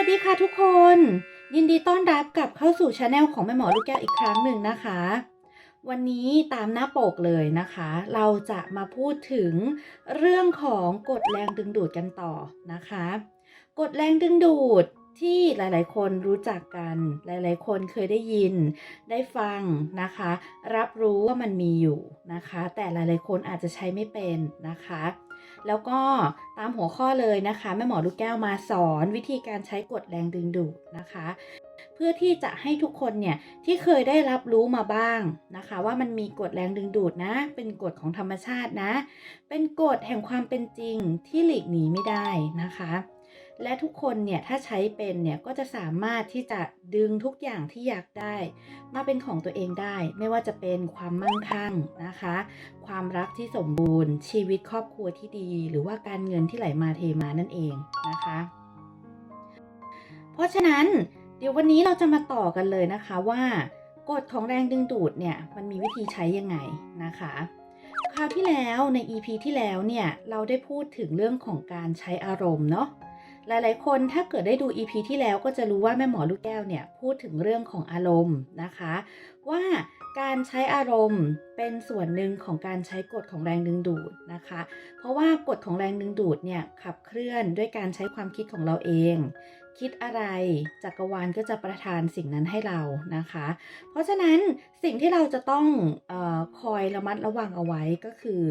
วัสดีค่ะทุกคน ยินดีต้อนรับกลับเข้าสู่ช anel ของแม่หมอลูกแก้วอีกครั้งหนึ่งนะคะ วันนี้ตามหน้าปกเลยนะคะ เราจะมาพูดถึงเรื่องของกฎแรงดึงดูดกันต่อนะคะ กฎแรงดึงดูด ที่หลายๆ คนรู้จักกัน หลายๆ คนเคยได้ยิน ได้ฟังนะคะ รับรู้ว่ามันมีอยู่นะคะ แต่หลายๆ คนอาจจะใช้ไม่เป็นนะคะ แล้วก็ตามหัวข้อเลยนะคะแม่หมอลูกแก้วมาสอนวิธีการใช้กฎแรงดึงดูดนะคะ เพื่อที่จะให้ทุกคนเนี่ยที่เคยได้รับรู้มาบ้างนะคะ ว่ามันมีกฎแรงดึงดูดนะ เป็นกฎของธรรมชาตินะ เป็นกฎแห่งความเป็นจริงที่หลีกหนีไม่ได้นะคะ และทุกคนเนี่ยถ้าใช้เป็นเนี่ยก็จะสามารถที่จะดึงทุกอย่างที่อยากได้ มาเป็นของตัวเองได้ ไม่ว่าจะเป็นความมั่งคั่งนะคะ ความรักที่สมบูรณ์ ชีวิตครอบครัวที่ดี หรือว่าการเงินที่ไหลมาเทมานั่นเองนะคะ เพราะฉะนั้นเดี๋ยววันนี้เราจะมาต่อกันเลยนะคะว่ากฎของแรงดึงดูดเนี่ยมันมีวิธีใช้ยังไงนะคะคราวที่แล้วใน EP ที่แล้วเนี่ยเราได้พูดถึงเรื่องของการใช้อารมณ์เนาะ หลายๆ คนถ้าเกิดได้ดู EP ที่แล้วก็จะรู้ว่าแม่หมอลูกแก้วเนี่ยพูดถึงเรื่องของอารมณ์นะคะ ว่าการใช้อารมณ์เป็นส่วนหนึ่งของการใช้กฎของแรงดึงดูดนะคะ เพราะว่ากฎของแรงดึงดูดเนี่ยขับเคลื่อนด้วยการใช้ความคิดของเราเอง คิดอะไรจักรวาลก็จะประทานสิ่งนั้นให้เรานะคะ เพราะฉะนั้นสิ่งที่เราจะต้องออคอยระมัดระวังเอาไว้ก็คือ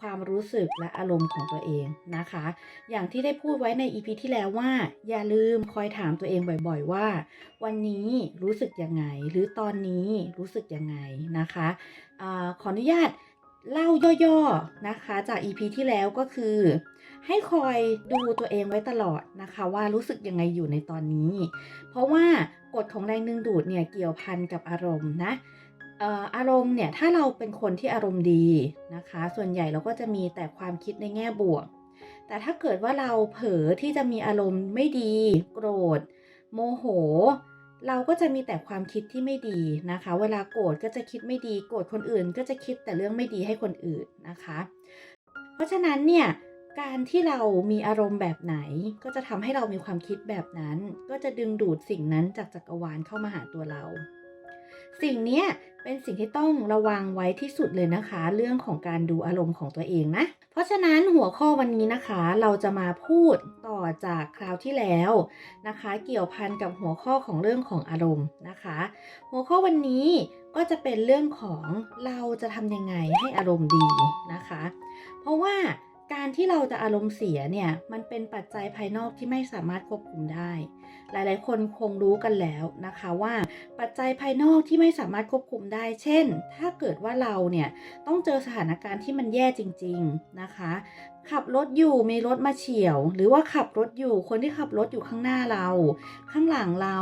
ความรู้สึกและอารมณ์ของตัวเองนะคะ อย่างที่ได้พูดไว้ใน EP ที่แล้วว่า อย่าลืมคอยถามตัวเองบ่อยๆว่า วันนี้รู้สึกยังไง หรือตอนนี้รู้สึกยังไงนะคะอาขออนุญาตเล่าย่อๆนะคะจาก EP ที่แล้วก็คือ ให้คอยดูตัวเองไว้ตลอดนะคะ ว่ารู้สึกยังไงอยู่ในตอนนี้ เพราะว่ากฎของแรงดึงดูดเนี่ยเกี่ยวพันกับอารมณ์นะอารมณ์เนี่ยถ้าเราเป็นคนที่อารมณ์ดีนะคะ ส่วนใหญ่เราก็จะมีแต่ความคิดในแง่บวก แต่ถ้าเกิดว่าเราเผลอที่จะมีอารมณ์ไม่ดี โกรธ โมโห เราก็จะมีแต่ความคิดที่ไม่ดีนะคะ เวลาโกรธก็จะคิดไม่ดี โกรธคนอื่นก็จะคิดแต่เรื่องไม่ดีให้คนอื่นนะคะ เพราะฉะนั้นเนี่ย การที่เรามีอารมณ์แบบไหน ก็จะทำให้เรามีความคิดแบบนั้น ก็จะดึงดูดสิ่งนั้นจากจักรวาลเข้ามาหาตัวเรา สิ่งนี้เป็นสิ่งที่ต้องระวังไว้ที่สุดเลยนะคะ เรื่องของการดูอารมณ์ของตัวเองนะ เพราะฉะนั้นหัวข้อวันนี้นะคะ เราจะมาพูดต่อจากคราวที่แล้วนะคะ เกี่ยวพันกับหัวข้อของเรื่องของอารมณ์นะคะ หัวข้อวันนี้ก็จะเป็นเรื่องของเราจะทำยังไงให้อารมณ์ดีนะคะ เพราะว่า การที่เราจะอารมณ์เสียเนี่ย มันเป็นปัจจัยภายนอกที่ไม่สามารถควบคุมได้ หลายๆ คนคงรู้กันแล้วนะคะว่า ปัจจัยภายนอกที่ไม่สามารถควบคุมได้ เช่น ถ้าเกิดว่าเราเนี่ยต้องเจอสถานการณ์ที่มันแย่จริง ๆนะคะ ขับรถอยู่มีรถมาเฉียว หรือว่าขับรถอยู่คนที่ขับรถอยู่ข้างหน้าเรา ข้างหลังเรา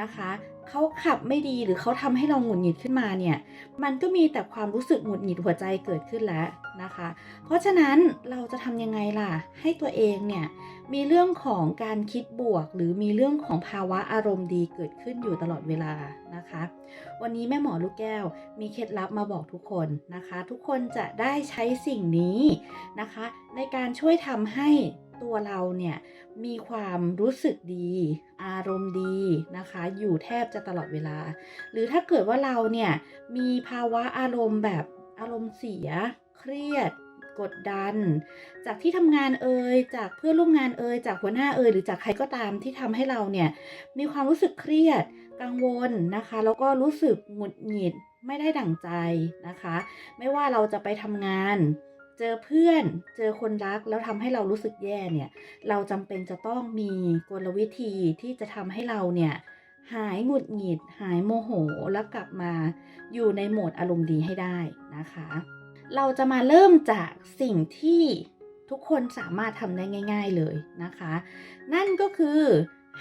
นะคะเขาขับไม่ดีหรือเขาทำให้เราหงุดหงิดขึ้นมาเนี่ย มันก็มีแต่ความรู้สึกหงุดหงิดหัวใจเกิดขึ้นแล้ว นะคะ เพราะฉะนั้นเราจะทำยังไงล่ะ ให้ตัวเองเนี่ยมีเรื่องของการคิดบวก หรือมีเรื่องของภาวะอารมณ์ดีเกิดขึ้นอยู่ตลอดเวลานะคะ วันนี้แม่หมอลูกแก้ว มีเคล็ดลับมาบอกทุกคนนะคะ ทุกคนจะได้ใช้สิ่งนี้นะคะ ในการช่วยทำให้ตัวเราเนี่ยมีความรู้สึกดี อารมณ์ดีนะคะ อยู่แทบจะตลอดเวลา หรือถ้าเกิดว่าเราเนี่ยมีภาวะอารมณ์แบบอารมณ์เสีย เครียด กดดัน จากที่ทำงานเอ่ยจากเพื่อนร่วมงานเอ่ยจากหัวหน้าเอ่ยหรือจากใครก็ตามที่ทำให้เราเนี่ยมีความรู้สึกเครียด กังวลนะคะ แล้วก็รู้สึกหงุดหงิดไม่ได้ดั่งใจนะคะ ไม่ว่าเราจะไปทำงานเจอเพื่อนเจอคนรักแล้วทำให้เรารู้สึกแย่เนี่ย เราจำเป็นจะต้องมีกลวิธีที่จะทำให้เราเนี่ย หายหงุดหงิด หายโมโหแล้วกลับมาอยู่ในโหมดอารมณ์ดีให้ได้นะคะ เราจะมาเริ่มจากสิ่งที่ทุกคนสามารถทำได้ง่าย ๆเลยนะคะ นั่นก็คือ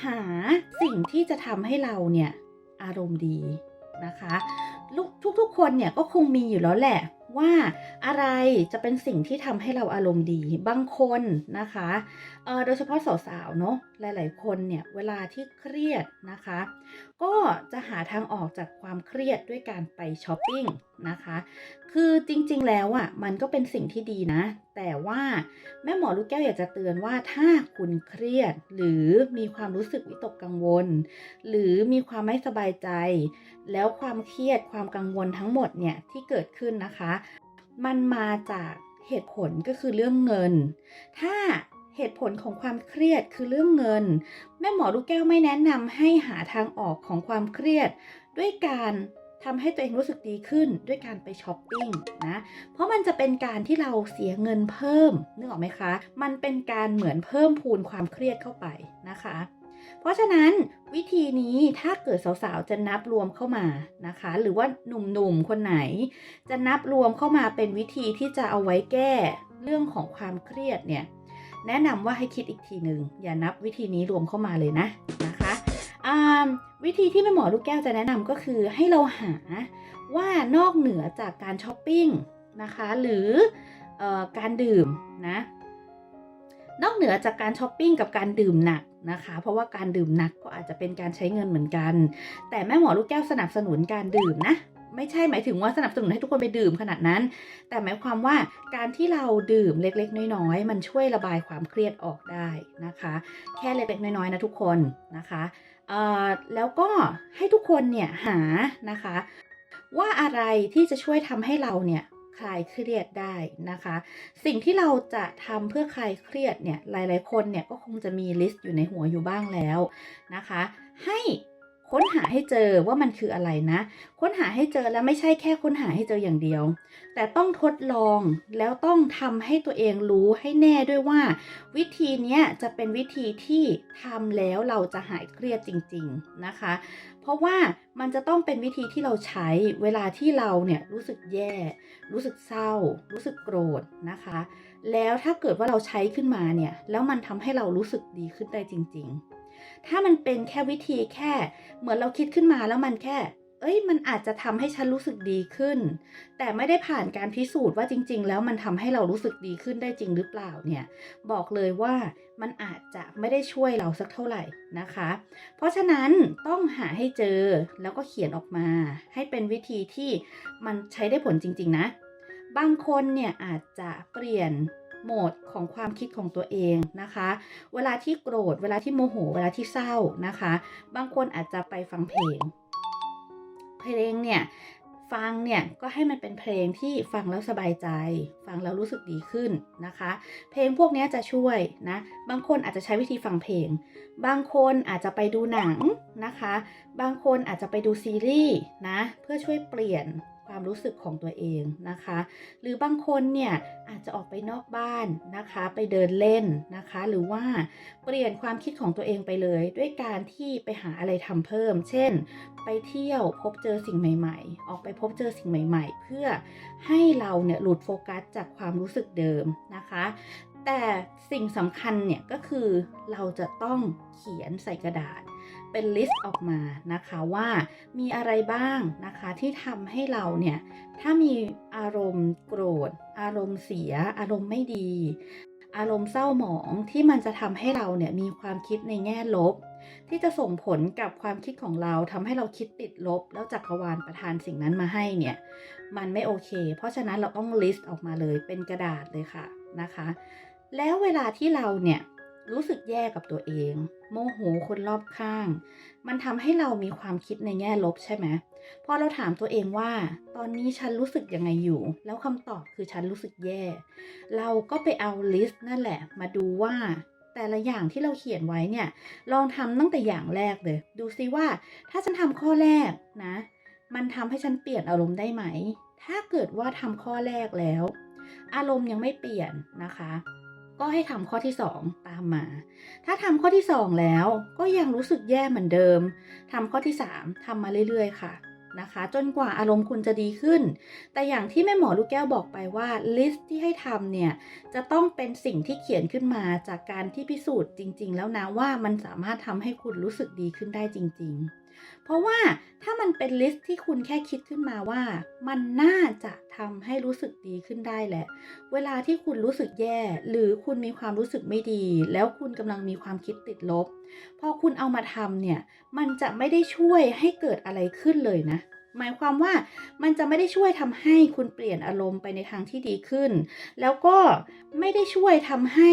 หาสิ่งที่จะทำให้เราเนี่ยอารมณ์ดีนะคะทุกๆคนเนี่ยก็คงมีอยู่แล้วแหละว่าอะไรจะเป็นสิ่งที่ทำให้เราอารมณ์ดี บางคนนะคะ โดยเฉพาะสาวๆเนาะหลายๆ คนเนี่ยเวลาที่เครียดนะคะ ก็จะหาทางออกจากความเครียดด้วยการไปช้อปปิ้งนะคะ คือจริงๆแล้วอะมันก็เป็นสิ่งที่ดีนะ แต่ว่าแม่หมอลูกแก้วอยากจะเตือนว่าถ้าคุณเครียด หรือมีความรู้สึกวิตกกังวล หรือมีความไม่สบายใจ แล้วความเครียดความกังวลทั้งหมดเนี่ยที่เกิดขึ้นนะคะ มันมาจากเหตุผลก็คือเรื่องเงิน ถ้า เหตุผลของความเครียดคือเรื่องเงิน แม่หมอลูกแก้วไม่แนะนำให้หาทางออกของความเครียด ด้วยการทำให้ตัวเองรู้สึกดีขึ้นด้วยการไปช้อปปิ้งนะ เพราะมันจะเป็นการที่เราเสียเงินเพิ่มนึกออกไหมคะ มันเป็นการเหมือนเพิ่มพูนความเครียดเข้าไปนะคะ เพราะฉะนั้นวิธีนี้ถ้าเกิดสาวๆ จะนับรวมเข้ามานะคะ หรือว่าหนุ่มๆ คนไหน จะนับรวมเข้ามาเป็นวิธีที่จะเอาไว้แก้เรื่องของความเครียดเนี่ย แนะนำว่าให้คิดอีกทีหนึ่งอย่านับวิธีนี้รวมเข้ามาเลยนะนะคะวิธีที่แม่หมอลูกแก้วจะแนะนำก็คือให้เราหาว่านอกเหนือจากการช้อปปิ้งนะคะหรือออการดื่มนะนอกเหนือจากการช้อปปิ้งกับการดื่มหนักนะคะ เพราะว่าการดื่มหนักก็อาจจะเป็นการใช้เงินเหมือนกัน แต่แม่หมอลูกแก้วสนับสนุนการดื่มนะ ไม่ใช่หมายถึงว่าสนับสนุนให้ทุกคนไปดื่มขนาดนั้น แต่หมายความว่าการที่เราดื่มเล็กๆ น้อยๆ มันช่วยระบายความเครียดออกได้นะคะ แค่เล็กๆ น้อยๆ นะทุกคนนะคะแล้วก็ให้ทุกคนเนี่ยหานะคะ ว่าอะไรที่จะช่วยทำให้เราเนี่ยคลายเครียดได้นะคะ สิ่งที่เราจะทำเพื่อคลายเครียดเนี่ยหลาย ๆ คนเนี่ยก็คงจะมีลิสต์อยู่ในหัวอยู่บ้างแล้วนะคะ ให้ ค้นหาให้เจอว่ามันคืออะไรนะ ค้นหาให้เจอแล้วไม่ใช่แค่ค้นหาให้เจออย่างเดียว แต่ต้องทดลองแล้วต้องทำให้ตัวเองรู้ให้แน่ด้วยว่า วิธีนี้จะเป็นวิธีที่ทำแล้วเราจะหายเครียดจริง ๆนะคะ เพราะว่ามันจะต้องเป็นวิธีที่เราใช้เวลาที่เราเนี่ยรู้สึกแย่ รู้สึกเศร้า รู้สึกโกรธนะคะ แล้วถ้าเกิดว่าเราใช้ขึ้นมาเนี่ยแล้วมันทำให้เรารู้สึกดีขึ้นได้จริง ๆ ถ้ามันเป็นแค่วิธีแค่ เหมือนเราคิดขึ้นมาแล้วมันแค่ เอ้ย มันอาจจะทำให้ฉันรู้สึกดีขึ้น แต่ไม่ได้ผ่านการพิสูจน์ว่าจริง ๆ แล้วมันทำให้เรารู้สึกดีขึ้นได้จริงหรือเปล่าเนี่ย บอกเลยว่ามันอาจจะไม่ได้ช่วยเราสักเท่าไหร่นะคะ เพราะฉะนั้นต้องหาให้เจอแล้วก็เขียนออกมา ให้เป็นวิธีที่มันใช้ได้ผลจริง ๆ นะบางคนเนี่ยอาจจะเปลี่ยน โหมดของความคิดของตัวเองนะคะ เวลาที่โกรธ เวลาที่โมโห เวลาที่เศร้านะคะ บางคนอาจจะไปฟังเพลง เพลงเนี่ยฟังเนี่ยก็ให้มันเป็นเพลงที่ฟังแล้วสบายใจ ฟังแล้วรู้สึกดีขึ้นนะคะ เพลงพวกนี้จะช่วยนะ บางคนอาจจะใช้วิธีฟังเพลง บางคนอาจจะไปดูหนังนะคะ บางคนอาจจะไปดูซีรีส์นะเพื่อช่วยเปลี่ยน ความรู้สึกของตัวเองนะคะ หรือบางคนเนี่ยอาจจะออกไปนอกบ้านนะคะ ไปเดินเล่นนะคะ หรือว่าเปลี่ยนความคิดของตัวเองไปเลย ด้วยการที่ไปหาอะไรทำเพิ่ม เช่น ไปเที่ยวพบเจอสิ่งใหม่ ๆ ออกไปพบเจอสิ่งใหม่ ๆ เพื่อให้เราเนี่ยหลุดโฟกัสจากความรู้สึกเดิมนะคะแต่สิ่งสำคัญเนี่ยก็คือเราจะต้องเขียนใส่กระดาษ เป็นลิสต์ออกมานะคะว่ามีอะไรบ้างนะคะที่ทำให้เราเนี่ยถ้ามีอารมณ์โกรธ อารมณ์เสีย อารมณ์ไม่ดี อารมณ์เศร้าหมองที่มันจะทำให้เราเนี่ยมีความคิดในแง่ลบ ที่จะส่งผลกับความคิดของเราทำให้เราคิดติดลบ แล้วจักรวาลประทานสิ่งนั้นมาให้เนี่ยมันไม่โอเค เพราะฉะนั้นเราต้องลิสต์ออกมาเลยเป็นกระดาษเลยค่ะนะคะ แล้วเวลาที่เราเนี่ย รู้สึกแย่กับตัวเอง โมโหคนรอบข้าง มันทำให้เรามีความคิดในแง่ลบใช่ไหมพอเราถามตัวเองว่า ตอนนี้ฉันรู้สึกยังไงอยู่ แล้วคำตอบคือฉันรู้สึกแย่ เราก็ไปเอาลิสต์นั่นแหละ มาดูว่าแต่ละอย่างที่เราเขียนไว้เนี่ย ลองทำตั้งแต่อย่างแรกเลย ดูซิว่า ถ้าฉันทำข้อแรกนะ มันทำให้ฉันเปลี่ยนอารมณ์ได้ไหม ถ้าเกิดว่าทำข้อแรกแล้ว อารมณ์ยังไม่เปลี่ยนนะคะ ก็ให้ทำข้อที่ 2 ตามมา ถ้าทำข้อที่ 2 แล้วก็ยังรู้สึกแย่เหมือนเดิมทำข้อที่ 3ทำมาเรื่อยๆ ค่ะนะคะ จนกว่าอารมณ์คุณจะดีขึ้น แต่อย่างที่แม่หมอลูกแก้วบอกไปว่าลิสต์ที่ให้ทำเนี่ย จะต้องเป็นสิ่งที่เขียนขึ้นมาจากการที่พิสูจน์จริง ๆ แล้วนะว่ามันสามารถทำให้คุณรู้สึกดีขึ้นได้จริง ๆ เพราะว่าถ้ามันเป็นลิสต์ที่คุณแค่คิดขึ้นมาว่า มันน่าจะทำให้รู้สึกดีขึ้นได้แหละ เวลาที่คุณรู้สึกแย่ หรือคุณมีความรู้สึกไม่ดี แล้วคุณกำลังมีความคิดติดลบ พอคุณเอามาทำเนี่ย มันจะไม่ได้ช่วยให้เกิดอะไรขึ้นเลยนะหมายความว่ามันจะไม่ได้ช่วยทำให้คุณเปลี่ยนอารมณ์ไปในทางที่ดีขึ้น แล้วก็ไม่ได้ช่วยทำให้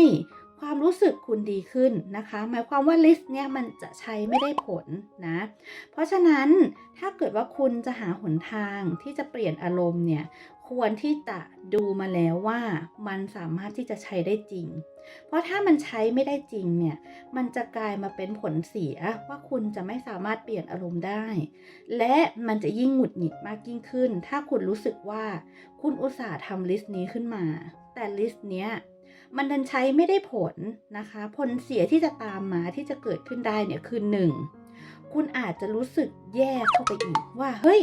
ความรู้สึกคุณดีขึ้นนะคะ หมายความว่าลิสต์เนี่ยมันจะใช้ไม่ได้ผลนะ เพราะฉะนั้นถ้าเกิดว่าคุณจะหาหนทางที่จะเปลี่ยนอารมณ์เนี่ยควรที่จะดูมาแล้วว่ามันสามารถที่จะใช้ได้จริง เพราะถ้ามันใช้ไม่ได้จริงเนี่ย มันจะกลายมาเป็นผลเสียว่าคุณจะไม่สามารถเปลี่ยนอารมณ์ได้ และมันจะยิ่งหงุดหงิดมากยิ่งขึ้น ถ้าคุณรู้สึกว่าคุณอุตส่าห์ทำลิสต์นี้ขึ้นมา แต่ลิสต์เนี้ย มันดันใช้ไม่ได้ผลนะคะ ผลเสียที่จะตามมาที่จะเกิดขึ้นได้เนี่ยคือหนึ่งคุณอาจจะรู้สึกแย่เข้าไปอีกว่า เฮ้ย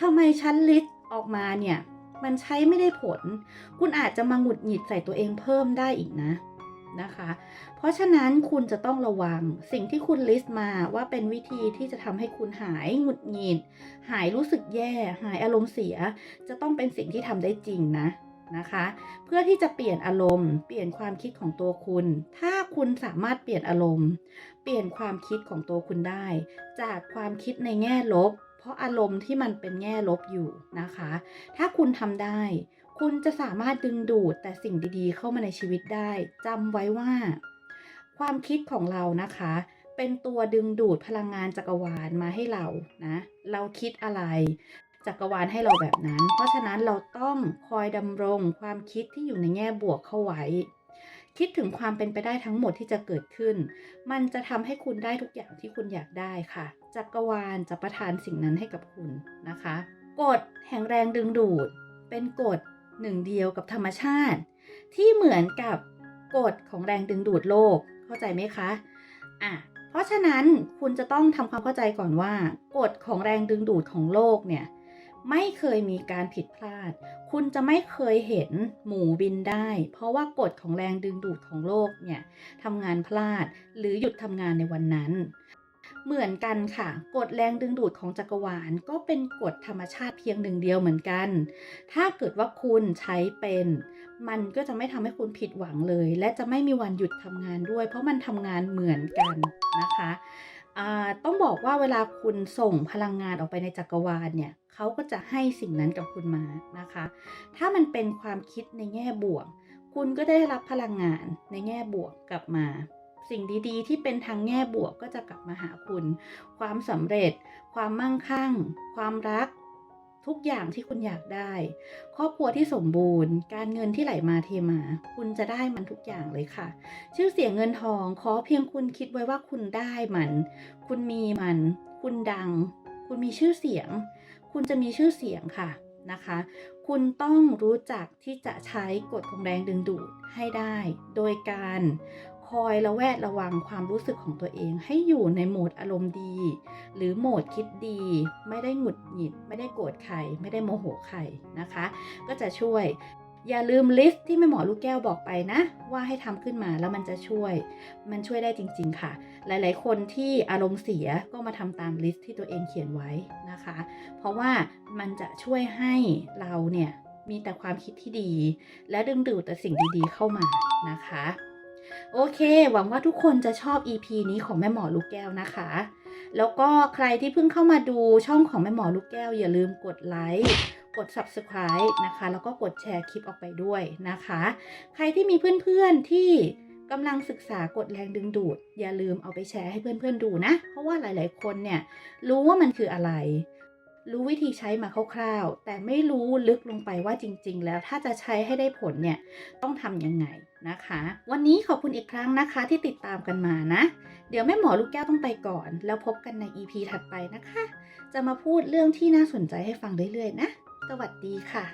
ทำไมชั้นลิสต์ออกมาเนี่ย มันใช้ไม่ได้ผล คุณอาจจะมาหงุดหงิดใส่ตัวเองเพิ่มได้อีกนะนะคะ เพราะฉะนั้นคุณจะต้องระวังสิ่งที่คุณลิสต์มาว่าเป็นวิธีที่จะทำให้คุณหายหงุดหงิด หายรู้สึกแย่ หายอารมณ์เสีย จะต้องเป็นสิ่งที่ทำได้จริงนะ นะคะ เพื่อที่จะเปลี่ยนอารมณ์ เปลี่ยนความคิดของตัวคุณ ถ้าคุณสามารถเปลี่ยนอารมณ์ เปลี่ยนความคิดของตัวคุณได้ จากความคิดในแง่ลบ เพราะอารมณ์ที่มันเป็นแง่ลบอยู่นะคะ ถ้าคุณทำได้ คุณจะสามารถดึงดูดแต่สิ่งดีๆ เข้ามาในชีวิตได้จำไว้ว่า ความคิดของเรานะคะเป็นตัวดึงดูดพลังงานจักรวาลมาให้เรานะ เราคิดอะไร จักรวาลให้เราแบบนั้น เพราะฉะนั้นเราต้องคอยดำรงความคิดที่อยู่ในแง่บวกเข้าไว้ คิดถึงความเป็นไปได้ทั้งหมดที่จะเกิดขึ้น มันจะทำให้คุณได้ทุกอย่างที่คุณอยากได้ค่ะ จักรวาลจะประทานสิ่งนั้นให้กับคุณนะคะ กฎแห่งแรงดึงดูด เป็นกฎหนึ่งเดียวกับธรรมชาติ ที่เหมือนกับกฎของแรงดึงดูดโลก เข้าใจไหมคะ อะเพราะฉะนั้นคุณจะต้องทำความเข้าใจก่อนว่า กฎของแรงดึงดูดของโลกเนี่ย ไม่เคยมีการผิดพลาด คุณจะไม่เคยเห็นหมูบินได้ เพราะว่ากฎของแรงดึงดูดของโลกเนี่ยทำงานพลาดหรือหยุดทำงานในวันนั้น เหมือนกันค่ะ กฎแรงดึงดูดของจักรวาลก็เป็นกฎธรรมชาติเพียงหนึ่งเดียวเหมือนกัน ถ้าเกิดว่าคุณใช้เป็น มันก็จะไม่ทำให้คุณผิดหวังเลย และจะไม่มีวันหยุดทำงานด้วย เพราะมันทำงานเหมือนกันนะคะ ต้องบอกว่าเวลาคุณส่งพลังงานออกไปในจักรวาลเนี่ยเขาก็จะให้สิ่งนั้นกับคุณมานะคะ ถ้ามันเป็นความคิดในแง่บวก คุณก็ได้รับพลังงานในแง่บวกกลับมา สิ่งดีๆ ที่เป็นทางแง่บวกก็จะกลับมาหาคุณ ความสำเร็จ ความมั่งคั่ง ความรัก ทุกอย่างที่คุณอยากได้ ครอบครัวที่สมบูรณ์ การเงินที่ไหลมาเทมา คุณจะได้มันทุกอย่างเลยค่ะ ชื่อเสียงเงินทองขอเพียงคุณคิดไว้ว่าคุณได้มัน คุณมีมัน คุณดัง คุณมีชื่อเสียง คุณจะมีชื่อเสียงค่ะนะคะ คุณต้องรู้จักที่จะใช้กฎของแรงดึงดูดให้ได้ โดยการ คอยระแวดระวังความรู้สึกของตัวเองให้อยู่ในโหมดอารมณ์ดี หรือโหมดคิดดี ไม่ได้หงุดหงิด ไม่ได้โกรธใคร ไม่ได้โมโหใครนะคะ ก็จะช่วยอย่าลืมลิสต์ที่แม่หมอลูกแก้วบอกไปนะ ว่าให้ทำขึ้นมาแล้วมันจะช่วย มันช่วยได้จริง ๆ ค่ะ หลายๆ คนที่อารมณ์เสียก็มาทำตามลิสต์ที่ตัวเองเขียนไว้นะคะ เพราะว่ามันจะช่วยให้เราเนี่ยมีแต่ความคิดที่ดี และดึงดูดแต่สิ่งดีๆเข้ามานะคะ โอเค หวังว่าทุกคนจะชอบ EP นี้ของแม่หมอลูกแก้วนะคะ แล้วก็ใครที่เพิ่งเข้ามาดูช่องของแม่หมอลูกแก้ว อย่าลืมกดไลค์กด Subscribe นะคะ แล้วก็กดแชร์คลิปออกไปด้วยนะคะ ใครที่มีเพื่อนๆที่กำลังศึกษากฎแรงดึงดูด อย่าลืมเอาไปแชร์ให้เพื่อนๆดูนะ เพราะว่าหลายๆคนเนี่ยรู้ว่ามันคืออะไร รู้วิธีใช้มาคร่าวๆ แต่ไม่รู้ลึกลงไปว่าจริง ๆ แล้วถ้าจะใช้ให้ได้ผลเนี่ยต้องทำยังไงนะคะ วันนี้ขอบคุณอีกครั้งนะคะที่ติดตามกันมานะ เดี๋ยวแม่หมอลูกแก้วต้องไปก่อน แล้วพบกันใน EP ถัดไปนะคะ จะมาพูดเรื่องที่น่าสนใจให้ฟังเรื่อยๆนะ สวัสดีค่ะ